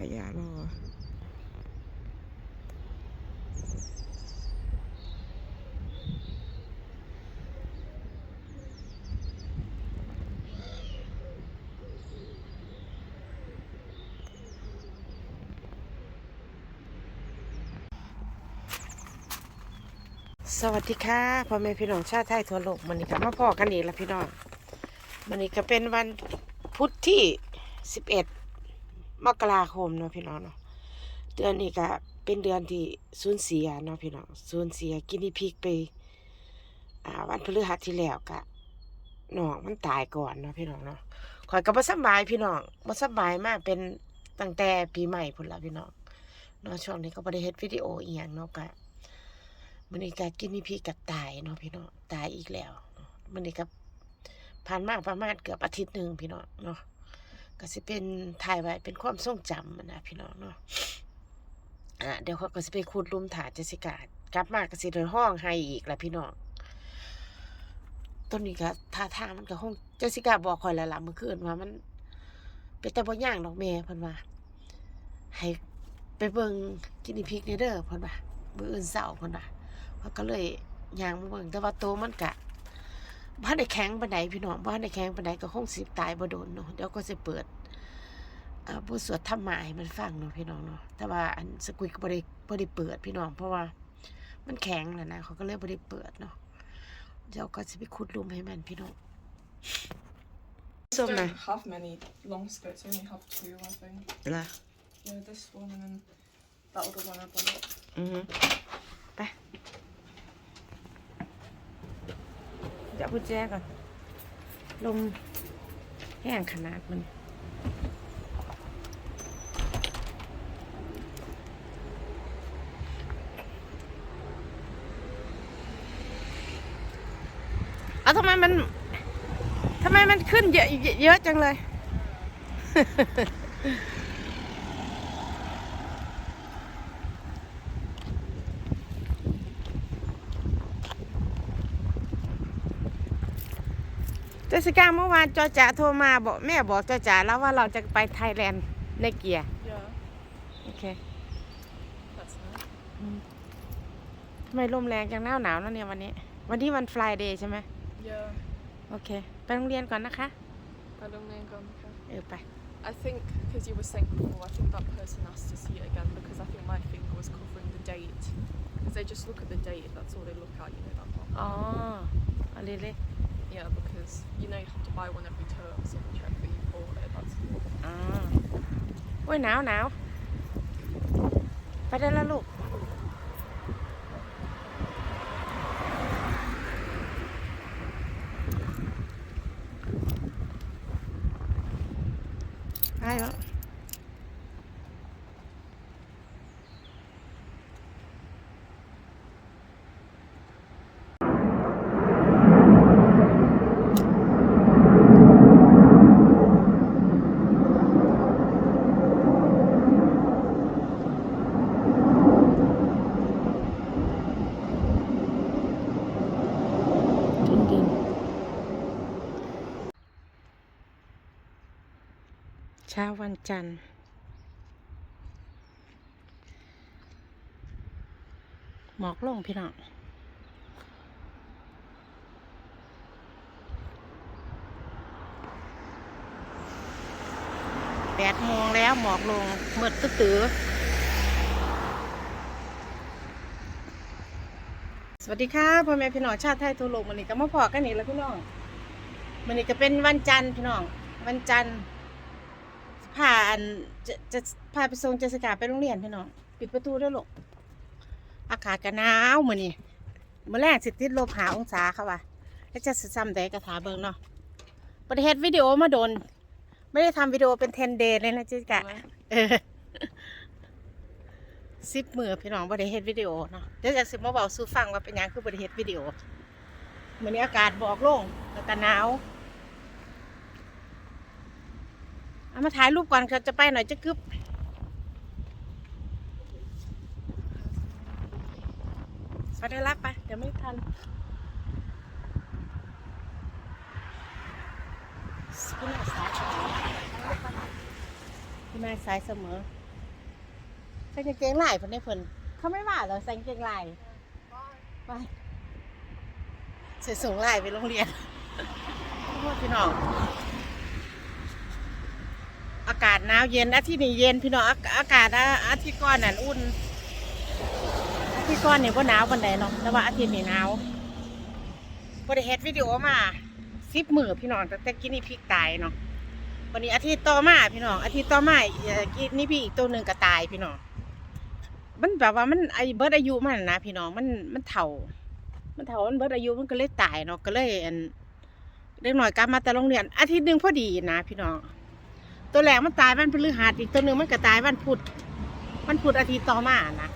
อย่ารอสวัสดีค่ะพ่อแม่พี่น้องชาติไทยทั่วโลกมันนี้ก็มาพอกันอีกแล้วพี่น้องมันนี้ก็เป็นวันพุธที่สิบเอ็ด มกราคมเนาะพี่น้องเนาะเดือนนี้ก็เป็นเดือนที่สูญเสียเนาะพี่น้องสูญเสียกินิพิกไปอ่าวันพฤหัสที่แล้วก็น้องมันตายก่อนเนาะพี่น้องเนาะข่อยก็บ่สบายพี่น้องบ่สบายมากเป็นตั้งแต่ปีใหม่พุ่นละพี่น้องเนาะช่วงนี้ก็บ่ได้เฮ็ดวิดีโออีหยังเนาะก็มันนี้ก็กินนี่พี่กับตายเนาะพี่น้องตายอีกแล้วมันนี้ก็ผ่านมาประมาณเกือบอาทิตย์หนึ่งพี่น้องเนาะ ก็สิเป็นถ่ายไว้เป็นความทรงจำนะพี่น้องเนาะอะเดี๋ยวเขาก็สิไปขุดลุมถาเจสิกากลับมาก็สิเดินห้องให้อีกละพี่น้องต้นนี้ก็ท่าทางมันก็คงเจสิกาบอกคอยล้วล่ะเมื่อคืนว่ามันเป็นแต่บ่ย่างดอกแม่เพิ่นว่าให้ไปเบิ่งกินนี่พริกนี่เด้อเพิ่นว่ามื้ออื่นเช้าเพิ่นว่าเขาก็เลยย่างมาเบิ่งแต่ว่าโตมันกะ บ้านได้แข็งปานใดพี่น้องบ้านได้แข็งปานใดก็คงสิตายบ่โดนเนาะเดี๋ยวก็สิเปิดเอ่อบทสวดธรรมะให้มันฟังเนาะพี่น้องเนาะแต่ว่าอันสกุยก็บ่ได้บ่ได้เปิดพี่น้อง เพราะว่ามันแข็งแล้วนะเขาก็เลยบ่ได้เปิดเนาะเดี๋ยวก็สิไปขุดหลุมให้มันพี่น้องส้ม don't นะ have many long skirts, I only have two, I think. ล่ะ Yeah, this one and then that other one I've got it. อือฮึไป เดี๋ยวกุญแจก่อน ลมแห้งขนาดมันเอาทำไมมันทำไมมันขึ้นเยอะเยอะจังเลย เจสสิก้าเมื่อวานจอจ๋าโทรมาบอกแม่บอกจอจ๋าแล้วว่าเราจะไปไทยแลนด์ในเกียร์ Yeah, โอเค that's nice. ทำไมลมแรงจังหนาวหนาวแล้วเนี่ยวันนี้ วันที่วันฟลายเดย์ใช่ไหม Yeah, โอเค ไปโรงเรียนก่อนนะคะ I don't know, gone. Okay. เออไป I think because you were saying before, I think that person asked to see it again because I think my finger was covering the date. Because they just look at the date, that's all they look at, you know that one. อ๋อเอาเลยเลย Yeah, because you know you have to buy one every term, so they check that you bought it. That's อ๋อโอ้ยหนาวหนาวไปได้แล้วลูก เช้าวันจันทร์ หมอกลงพี่น้องแปดโมงแล้วหมอกลงเมืดตื้อสวัสดีค่ะพ่อแม่พี่น้องชาติไทยทั่วโลกวันนี้ก็มาพอกันนี่แล้วพี่น้องวันนี้ก็เป็นวันจันทร์พี่น้อง วันจันทร์ พาอันจะจะพาไปส่งเจสสิกาไปโรงเรียนพี่น้องปิดประตูด้วยลูกอากาศก็หนาวมื้อนี้มื้อแรกสิติดลบหาองศาค่ะว่าแล้วจะซ้ำใดกระถาเบิ่งเนาะบ่ได้เฮ็ดวิดีโอมาโดน ไม่ได้ทำวิดีโอเป็น10 day เลยนะจิกะ nice. เออสิบมือพี่น้องบ่ได้เฮ็ดวิดีโอเนาะเดี๋ยวจะสิมาเว้าสู่ฟังว่าเป็นหยังคือบ่ได้เฮ็ดวิดีโอมื้อนี้อากาศบอกลงแล้วก็หนาว เอามาถ่ายรูปก่อนค่ะจะไปหน่อยจะกึบไปได้รับไปเดี๋ยวไม่ทันคุณนายสายคุณนายสายเสมอใส่กางเกงลายเพิ่นได้เพิ่นเขาไม่ว่าเหรอใส่กางเกงลายไปใส่สูงลายไปโรงเรียนพี่น้อง อากาศหนาวเย็นอาทิตย์นี้เย็นพี่น้องอากาศอาทิตย์ก่อนนั่นอุ่นอาทิตย์ก่อนเนี่บ่หนาวปานใดเนาะแต่ว่าอาทิตย์นี้หนาวบ่ได้เฮดวิดีโอมาสิบมือพี่น้องแต่แต่กินนี่พริกตายเนาะวันนี้อาทิตย์ต่อมาพี่น้องอาทิตย์ต่อมาอกินนี่พี่อีกตัวหนึ่งก็ตายพี่น้องมันแบบว่ามันไอเบิร์ดอายุมันนะพี่น้องมันมันเฒ่า มันเฒ่ามันเบิร์ดอายุมันก็เลยตายเนาะก็เลยอันเด็กหน่อยกลับมาแต่โรงเรียนอาทิตย์หนึ่งพอดีนะพี่น้อง ตัวแรกมันตายวันพฤหัสอีกตัวหนึ่งมันก็ตายวันพุธวันพุธอาทิตย์ต่อมานะ